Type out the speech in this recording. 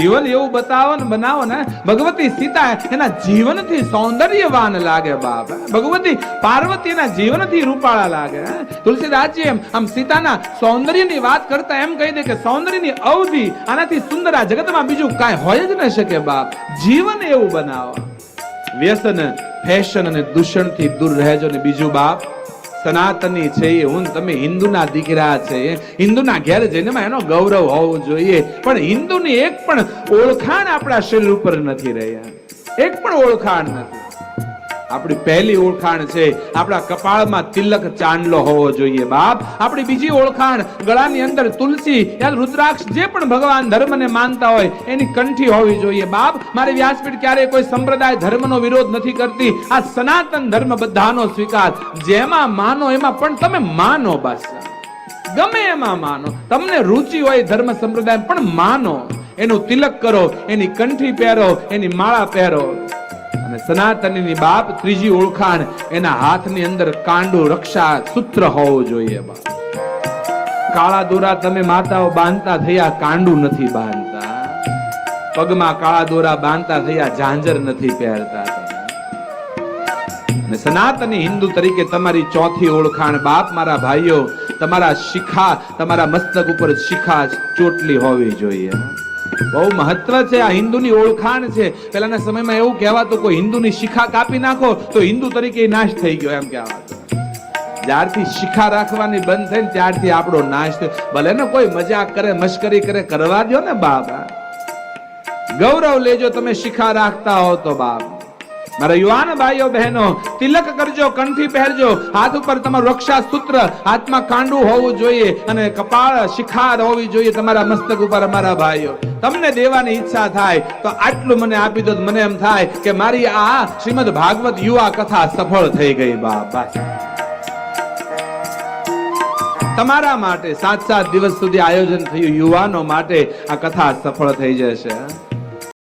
જીવન એવું બતાવો ને, બનાવો ને, ભગવતી સીતા એના જીવનથી સૌંદર્યવાન લાગે બાપ. ભગવતી પાર્વતી એના જીવનથી રૂપાળા લાગે. તુલસીદાસજી એમ, આમ સીતાના સૌંદર્યની વાત કરતા એમ કહી દે કે સૌંદર્યની અવધિ આનાથી સુંદર આ જગતમાં બીજું કાંઈ હોય જ ન શકે બાપ. જીવન એવું બનાવો. વ્યસન, ફેશન અને દૂષણથી દૂર રહેજો ને બીજું બાપ. સનાતની છે એ હું તમે હિન્દુના દીકરા છે. હિન્દુના ઘેર જઈને એનો ગૌરવ હોવો જોઈએ. પણ હિન્દુની એક પણ ઓળખાણ આપણા શરીર ઉપર નથી રહ્યા. એક પણ ઓળખાણ નથી. આપણી પહેલી ઓળખાણ છે, આપણા કપાળમાં તિલક ચાંદલો હોવો જોઈએ, બાપ. આપણી બીજી ઓળખાણ, ગળાની અંદર તુલસી યા રુદ્રાક્ષ જે પણ ભગવાન ધર્મને માનતા હોય, એની કંઠી હોવી જોઈએ, બાપ. મારી વ્યાસપીઠ ક્યારેય કોઈ સંપ્રદાય ધર્મનો વિરોધ નથી કરતી. આ સનાતન ધર્મ બધાનો સ્વીકાર. જેમાં માનો, એમાં પણ તમે માનો બસ. ગમે એમાં માનો. તમને રુચિ હોય ધર્મ સંપ્રદાય, પણ માનો. એનું તિલક કરો, એની કંઠી પહેરો, એની માળા પહેરો. અને સનાતનની બાપ ત્રીજી ઓળખાણ, એના હાથની અંદર કાંડો રક્ષા સૂત્ર હોવો જોઈએ કાળા દોરા તમે માતાઓ બાંધતા થયા કાંડું નથી બાંધતા. પગમાં કાળા દોરા બાંધતા થયા ઝાંઝર નથી પહેરતા અને સનાતની હિન્દુ તરીકે તમારી ચોથી ઓળખાણ બાપ મારા ભાઈઓ, તમારા શિખા, તમારા મસ્તક ઉપર શિખા ચોટલી હોવી જોઈએ. બહુ મહત્વ છે, આ હિન્દુની ઓળખાણ છે. પેલાના સમયમાં એવું કહેવાતું, કોઈ હિન્દુની શિખા કાપી નાખો તો હિન્દુ તરીકે નાશ થઈ ગયો, એમ કહેવાતું. જ્યારથી શિખા રાખવાની બંધ થઈ ને ત્યારથી આપણો નાશ થયો. ભલે ને કોઈ મજાક કરે, મશ્કરી કરે, કરવા દો ને બાબા. ગૌરવ લેજો તમે શિખા રાખતા હો તો બાપ મારા યુવાન ભાઈઓ, બહેનો, તિલક કરજો, કંઠી પહેરજો, હાથ ઉપર તમારું રક્ષા સૂત્ર હાથમાં કાંડું હોવું જોઈએ અને કપાળ, શિખાર હોવી જોઈએ તમારા મસ્તક ઉપર અમારા ભાઈઓ. તમને દેવાની ઈચ્છા થાય, તો આટલું મને આપી દો મને એમ થાય કે મારી આ શ્રીમદ ભાગવત યુવા કથા સફળ થઈ ગઈ બાપા તમારા માટે સાત સાત દિવસ સુધી આયોજન થયું, યુવાનો માટે આ કથા સફળ થઈ જશે.